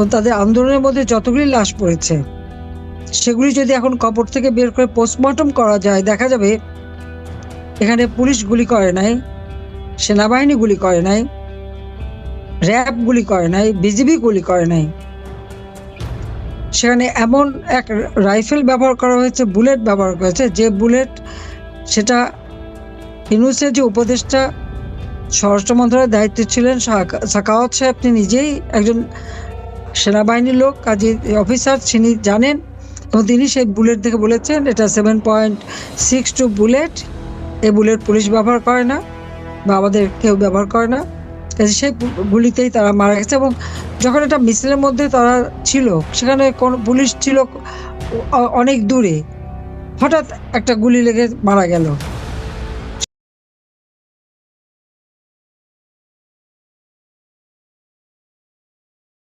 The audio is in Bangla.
এবং তাদের আন্দোলনের মধ্যে যতগুলি লাশ পড়েছে, সেগুলি যদি এখন কবর থেকে বের করে পোস্টমর্টম করা যায়, দেখা যাবে এখানে পুলিশ গুলি করে নাই, সেনাবাহিনী গুলি করে নাই, র্যাব গুলি করে নাই বিজিবি গুলি করে নাই। সেখানে এমন এক রাইফেল ব্যবহার করা হয়েছে, বুলেট ব্যবহার করা হয়েছে, যে বুলেট সেটা ইউনুসের যে উপদেষ্টা স্বরাষ্ট্র মন্ত্রণালয়ের দায়িত্বে ছিলেন সাকা- সাকাওয়াত সাহেব, তিনি নিজেই একজন সেনাবাহিনীর লোক, কাজী অফিসার তিনি জানেন, এবং তিনি সেই বুলেট দেখে বলেছেন, এটা seven point six two bullet এই বুলেট পুলিশ ব্যবহার করে না, বা আমাদের কেউ ব্যবহার করে না। কাজে সেই গুলিতেই তারা মারা গেছে, এবং যখন এটা মিছিলের মধ্যে তারা ছিল, সেখানে কোন পুলিশ ছিল অনেক দূরে। হঠাৎ একটা গুলি লেগে মারা গেল।